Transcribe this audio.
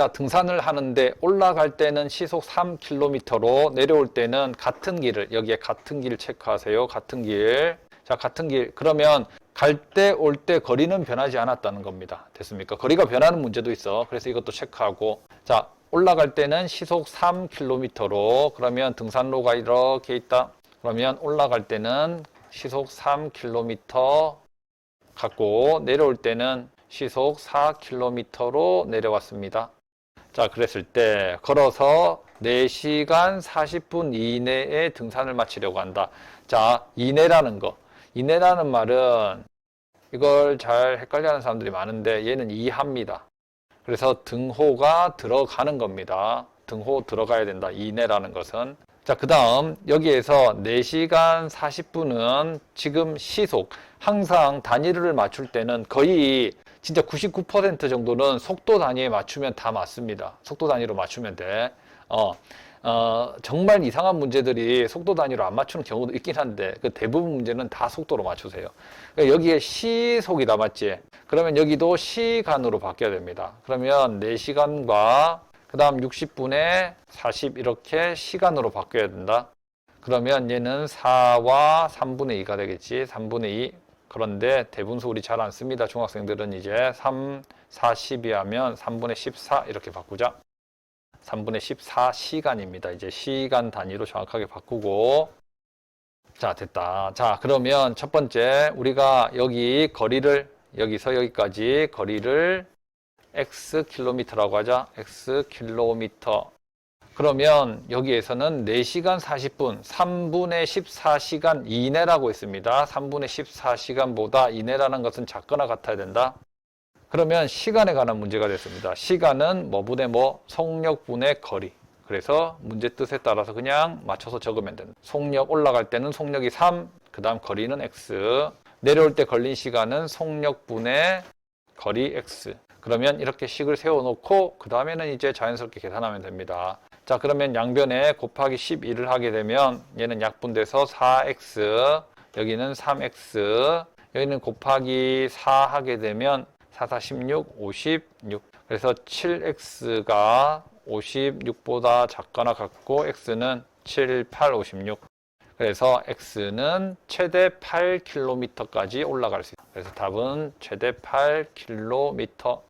자, 등산을 하는데 올라갈 때는 시속 3km로 내려올 때는 같은 길을 여기에 같은 길 체크하세요. 같은 길. 자, 같은 길. 그러면 갈 때 올 때 거리는 변하지 않았다는 겁니다. 됐습니까? 거리가 변하는 문제도 있어. 그래서 이것도 체크하고. 자, 올라갈 때는 시속 3km로 그러면 등산로가 이렇게 있다. 그러면 올라갈 때는 시속 3km 갖고 내려올 때는 시속 4km로 내려왔습니다. 자, 그랬을 때 걸어서 4시간 40분 이내에 등산을 마치려고 한다. 자, 이내라는 거. 이내라는 말은 이걸 잘 헷갈려하는 사람들이 많은데 얘는 이하입니다. 그래서 등호가 들어가는 겁니다. 등호 들어가야 된다. 이내라는 것은. 자, 그 다음, 여기에서 4시간 40분은 지금 시속, 항상 단위를 맞출 때는 거의 진짜 99% 정도는 속도 단위에 맞추면 다 맞습니다. 속도 단위로 맞추면 돼. 어, 어, 정말 이상한 문제들이 속도 단위로 안 맞추는 경우도 있긴 한데, 그 대부분 문제는 다 속도로 맞추세요. 그러니까 여기에 시속이다, 맞지? 그러면 여기도 시간으로 바뀌어야 됩니다. 그러면 4시간과 그 다음 60분에 40 이렇게 시간으로 바뀌어야 된다. 그러면 얘는 4와 3분의 2가 되겠지. 3분의 2. 그런데 대분수 우리 잘 안 씁니다. 중학생들은 이제 3, 4, 12 하면 3분의 14 이렇게 바꾸자. 3분의 14 시간입니다. 이제 시간 단위로 정확하게 바꾸고 자 됐다. 자 그러면 첫 번째 우리가 여기 거리를 여기서 여기까지 거리를 x 킬로미터라고 하자. x 킬로미터. 그러면 여기에서는 4시간 40분, 3분의 14시간 이내라고 했습니다. 3분의 14시간보다 이내라는 것은 작거나 같아야 된다. 그러면 시간에 관한 문제가 됐습니다. 시간은 뭐분의 뭐, 속력분의 거리. 그래서 문제 뜻에 따라서 그냥 맞춰서 적으면 된다. 속력 올라갈 때는 속력이 3, 그 다음 거리는 x. 내려올 때 걸린 시간은 속력분의 거리 x. 그러면 이렇게 식을 세워놓고 그 다음에는 이제 자연스럽게 계산하면 됩니다. 자 그러면 양변에 곱하기 12를 하게 되면 얘는 약분돼서 4x 여기는 3x 여기는 곱하기 4 하게 되면 4, 4, 16, 56 그래서 7x가 56보다 작거나 같고 x는 7, 8, 56 그래서 x는 최대 8km까지 올라갈 수 있다. 그래서 답은 최대 8km